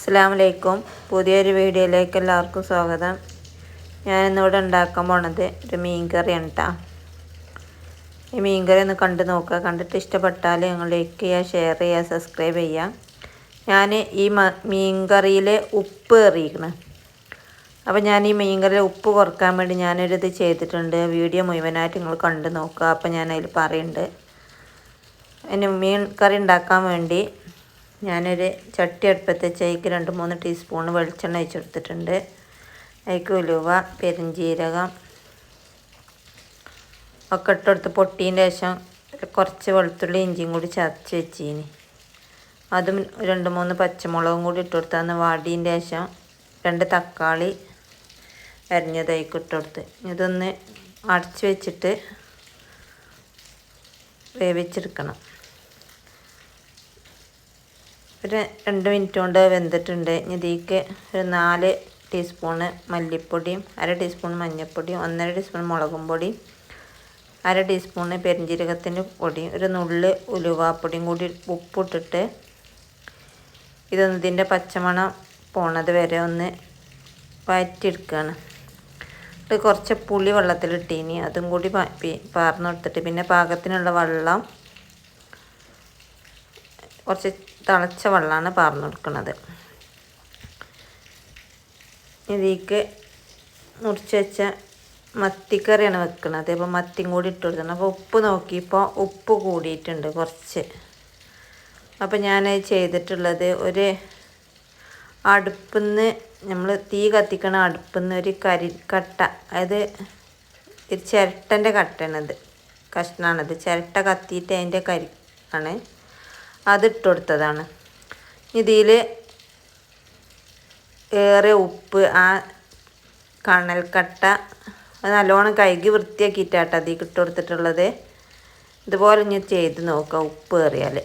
അസ്സാം വലൈക്കും പുതിയൊരു വീഡിയോയിലേക്ക് എല്ലാവർക്കും സ്വാഗതം. ഞാൻ ഇന്നിവിടെ ഉണ്ടാക്കാൻ പോണത് ഒരു മീൻ കറിയാണ് കേട്ടോ ഈ മീൻ കറി ഒന്ന് കണ്ടു നോക്കുക. കണ്ടിട്ട് ഇഷ്ടപ്പെട്ടാൽ നിങ്ങൾ ലൈക്ക് ചെയ്യുക ഷെയർ ചെയ്യുക സബ്സ്ക്രൈബ് ചെയ്യുക. ഞാൻ ഈ മീൻ കറിയിൽ ഉപ്പ് എറിയിക്കണം അപ്പോൾ ഞാൻ ഈ മീൻ കറിയിൽ ഉപ്പ് കുറയ്ക്കാൻ വേണ്ടി ഞാനൊരിത് ചെയ്തിട്ടുണ്ട്. വീഡിയോ മുഴുവനായിട്ട് നിങ്ങൾ കണ്ടു നോക്കുക. അപ്പോൾ ഞാൻ പറയുന്നുണ്ട്. ഇനി മീൻ കറി ഉണ്ടാക്കാൻ വേണ്ടി ഞാനൊരു ചട്ടി അടുപ്പത്ത് ചേക്ക് രണ്ട് മൂന്ന് ടീസ്പൂൺ വെളിച്ചെണ്ണ ഒഴിച്ചെടുത്തിട്ടുണ്ട് അതിലേക്ക് ഉലുവ പെരിഞ്ചീരകം ഒക്കെ ഇട്ടെടുത്ത് പൊട്ടീന്റെ ശേഷം കുറച്ച് വെളുത്തുള്ളി ഇഞ്ചിയും കൂടി ചതച്ച് വെച്ചീനി. അതും രണ്ട് മൂന്ന് പച്ചമുളകും കൂടി ഇട്ടെടുത്താന്ന് വാടീന്റെ ശേഷം രണ്ട് തക്കാളി അരിഞ്ഞതായിക്ക് ഇട്ടെടുത്ത് ഇതൊന്ന് അടച്ച് വെച്ചിട്ട് വേവിച്ചെടുക്കണം. ഒരു രണ്ട് മിനിറ്റ് കൊണ്ട് വെന്തിട്ടുണ്ട്. ഇതിലേക്ക് ഒരു നാല് ടീസ്പൂണ് മല്ലിപ്പൊടിയും അര ടീസ്പൂൺ മഞ്ഞൾപ്പൊടിയും ഒന്നര ടീസ്പൂൺ മുളകും പൊടിയും അര ടീസ്പൂണ് പെരിഞ്ജീരകത്തിന്റെ പൊടിയും ഒരു നുള്ള് ഉലുവാപ്പൊടിയും കൂടി ഉപ്പിട്ടിട്ട് ഇതൊന്ന് ഇതിന്റെ പച്ചമണം പോണത് വരെ ഒന്ന് വഴറ്റിയെടുക്കുകയാണ് ഇത് കുറച്ച് പുളി വെള്ളത്തിലിട്ടീനി. അതും കൂടി പാർന്നു കൊടുത്തിട്ട് പിന്നെ പാകത്തിനുള്ള വെള്ളം കുറച്ച് തിളച്ച വെള്ളമാണ് പാർന്നു കൊടുക്കുന്നത്. ഇതിലേക്ക് മുറിച്ച് വെച്ച മത്തിക്കറിയാണ് വെക്കുന്നത്. അപ്പോൾ മത്തിയും കൂടി ഇട്ട് കൊടുക്കണം അപ്പോൾ ഉപ്പ് നോക്കിയപ്പോൾ ഉപ്പ് കൂടിയിട്ടുണ്ട് കുറച്ച്. അപ്പോൾ ഞാൻ ചെയ്തിട്ടുള്ളത് ഒരു അടുപ്പിന്ന് നമ്മൾ തീ കത്തിക്കണ അടുപ്പിന്ന് ഒരു കരി കട്ട. അതായത് ഒരു ചിരട്ടന്റെ കട്ടയാണിത്. കഷ്ണമാണിത് ചിരട്ട കത്തിയിട്ട് അതിന്റെ കരി ആണ്. അതിട്ട് കൊടുത്തതാണ് ഇതിൽ ഏറെ ഉപ്പ് ആ കണൽക്കട്ട നല്ലോണം കഴുകി വൃത്തിയാക്കിയിട്ടാട്ടോ അതിൽ ഇട്ട് കൊടുത്തിട്ടുള്ളത് ഇതുപോലെ ഇനി ചെയ്ത് നോക്കുക ഉപ്പ് ഏറിയാൽ